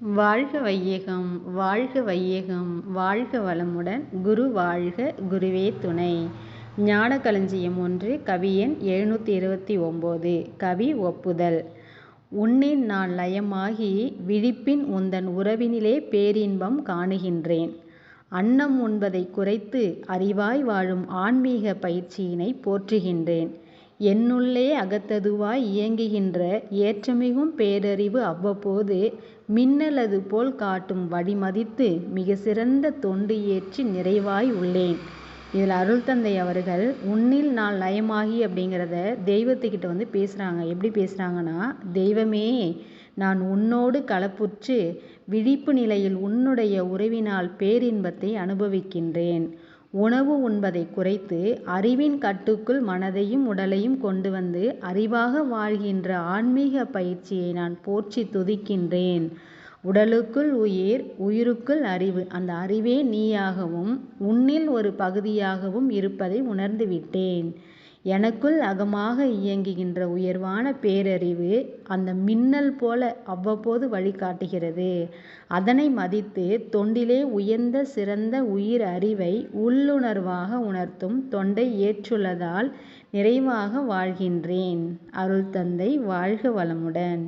வாழ்க வையகம் வாழ்க வையகம் வாழ்க வளமுடன் குரு வாழ்க குருவே துணை. ஞான களஞ்சியம் ஒன்று கவியன் எழுநூற்றி இருபத்தி ஒம்பது கவி ஒப்புதல். உன்னின் நான் லயமாகி விழிப்பின் உந்தன் உறவினிலே பேரின்பம் காணுகின்றேன். அன்னம் உண்பதை குறைத்து அறிவாய் வாழும் ஆன்மீக பயிற்சியினை போற்றுகின்றேன். என்னுள்ளே அகத்ததுவாய் இயங்குகின்ற ஏற்றமிகும் பேரறிவு அவ்வப்போது மின்னலது போல் காட்டும் வழிமதித்து மிக சிறந்த தொண்டு ஏற்றி நிறைவாய் உள்ளேன். இதில் அருள் தந்தை அவர்கள் உன்னில் நான் லயமாகி அப்படிங்கிறத தெய்வத்துக்கிட்ட வந்து பேசுகிறாங்க எப்படி பேசுகிறாங்கன்னா தெய்வமே நான் உன்னோடு கலப்புற்று விழிப்பு நிலையில் உன்னுடைய உறவினால் பேரின்பத்தை அனுபவிக்கின்றேன். உணவு உண்பதை குறைத்து அறிவின் கட்டுக்குள் மனதையும் உடலையும் கொண்டு வந்து அறிவாக வாழ்கின்ற ஆன்மீக பயிற்சியை நான் போற்றி துதிக்கின்றேன். உடலுக்குள் உயிர் உயிருக்குள் அறிவு. அந்த அறிவே நீயாகவும் உன்னில் ஒரு பகுதியாகவும் இருப்பதை உணர்ந்துவிட்டேன் எனக்குள் அகமாக இயங்குகின்ற உயர்வான பேரறிவு அந்த மின்னல் போல அவ்வப்போது வழிகாட்டுகிறது. அதனை மதித்து தொண்டிலே உயர்ந்த சிறந்த உயிர் அறிவை உள்ளுணர்வாக உணர்த்தும் தொண்டை ஏற்றுள்ளதால் நிறைவாக வாழ்கின்றேன். அருள் தந்தை வாழ்க வளமுடன்.